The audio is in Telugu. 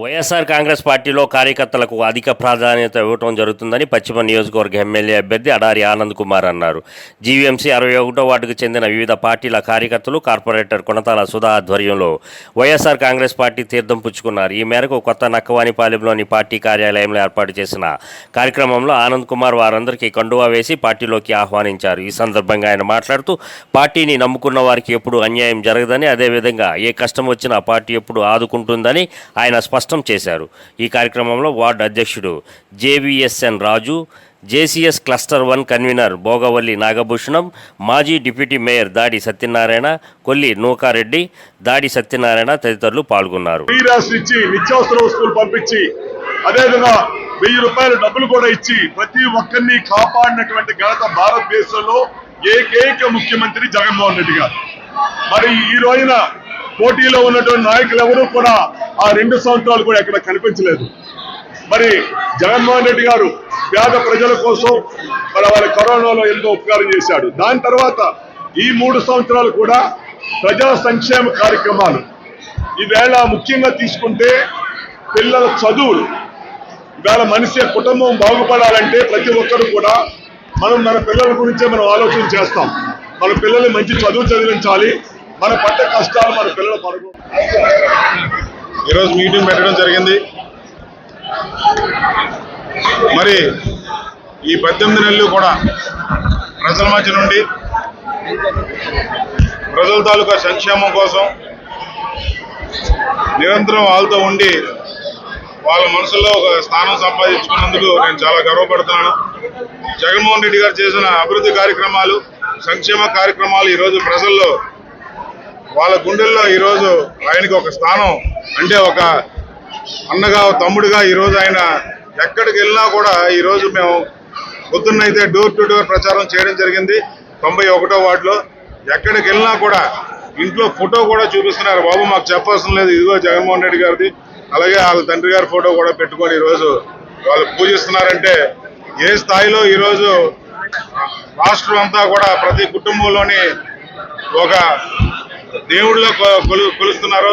వైఎస్ఆర్ కాంగ్రెస్ పార్టీలో కార్యకర్తలకు అధిక ప్రాధాన్యత ఇవ్వటం జరుగుతుందని పశ్చిమ నియోజకవర్గ ఎమ్మెల్యే అభ్యర్థి అడారి ఆనంద్ కుమార్ అన్నారు. జీవీఎంసీ అరవై ఒకటో వార్డుకు చెందిన వివిధ పార్టీల కార్యకర్తలు కార్పొరేటర్ కొనతాల సుధా ఆధ్వర్యంలో వైఎస్ఆర్ కాంగ్రెస్ పార్టీ తీర్థం పుచ్చుకున్నారు. ఈ మేరకు కొత్త నక్కవాణిపాలెంలోని పార్టీ కార్యాలయంలో ఏర్పాటు చేసిన కార్యక్రమంలో ఆనంద్ కుమార్ వారందరికీ కండువా వేసి పార్టీలోకి ఆహ్వానించారు. ఈ సందర్భంగా ఆయన మాట్లాడుతూ పార్టీని నమ్ముకున్న వారికి ఎప్పుడు అన్యాయం జరగదని అదేవిధంగా ఏ కష్టం వచ్చినా పార్టీ ఎప్పుడు ఆదుకుంటుందని ఆయన స్పష్టం స్పష్టం చేశారు. ఈ కార్యక్రమంలో వార్డు అధ్యక్షుడు JVSN Raju JCS cluster one convenor Bhogavalli Nagabhushanam మాజీ డిప్యూటీ మేయర్ దాడి సత్యనారాయణ కొల్లి నూకారెడ్డి దాడి సత్యనారాయణ తదితరులు పాల్గొన్నారు. నిత్యావసర వస్తువులు పంపించి అదేవిధంగా వెయ్యి రూపాయల డబ్బులు కూడా ఇచ్చి ప్రతి ఒక్కరిని కాపాడినటువంటి ఘనత భారతదేశంలో ఏకైక ముఖ్యమంత్రి జగన్మోహన్ రెడ్డి గారు. మరి ఈ రోజున పోటీలో ఉన్నటువంటి నాయకులు ఎవరూ కూడా ఆ రెండు సంవత్సరాలు కూడా ఎక్కడ కనిపించలేదు. మరి జగన్మోహన్ రెడ్డి గారు పేద ప్రజల కోసం మరి వాళ్ళ కరోనాలో ఎంతో ఉపకారం చేశాడు. దాని తర్వాత ఈ మూడు సంవత్సరాలు కూడా ప్రజా సంక్షేమ కార్యక్రమాలు. ఈవేళ ముఖ్యంగా తీసుకుంటే పిల్లల చదువులు. ఇవాళ మనిషి కుటుంబం బాగుపడాలంటే ప్రతి ఒక్కరు కూడా మనం మన పిల్లల గురించే మనం ఆలోచన చేస్తాం. మన పిల్లల్ని మంచి చదువు చదివించాలి. మన పట్ట కష్టాలు మన పిల్లల పడుకో ఈరోజు మీటింగ్ పెట్టడం జరిగింది. మరి ఈ పద్దెనిమిది నెలలు కూడా ప్రజల మధ్య నుండి ప్రజల తాలూకా సంక్షేమం కోసం నిరంతరం వాళ్ళతో ఉండి వాళ్ళ మనసులో ఒక స్థానం సంపాదించుకున్నందుకు నేను చాలా గర్వపడుతున్నాను. జగన్మోహన్ రెడ్డి గారు చేసిన అభివృద్ధి కార్యక్రమాలు సంక్షేమ కార్యక్రమాలు ఈరోజు ప్రజల్లో వాళ్ళ గుండెల్లో ఈరోజు ఆయనకి ఒక స్థానం అంటే ఒక అన్నగా తమ్ముడుగా ఈరోజు ఆయన ఎక్కడికి వెళ్ళినా కూడా ఈరోజు మేము పొద్దున్నైతే డోర్ టు డోర్ ప్రచారం చేయడం జరిగింది. తొంభై ఒకటో వార్డులో ఎక్కడికి వెళ్ళినా కూడా ఇంట్లో ఫోటో కూడా చూపిస్తున్నారు. బాబు మాకు చెప్పవలసిన లేదు. ఇదిగో జగన్మోహన్ రెడ్డి గారిది. అలాగే వాళ్ళ తండ్రి గారి ఫోటో కూడా పెట్టుకొని ఈరోజు వాళ్ళు పూజిస్తున్నారంటే ఏ స్థాయిలో ఈరోజు రాష్ట్రం అంతా కూడా ప్రతి కుటుంబంలోని ఒక దేవుళ్ళ కొలు కొలుస్తున్నారు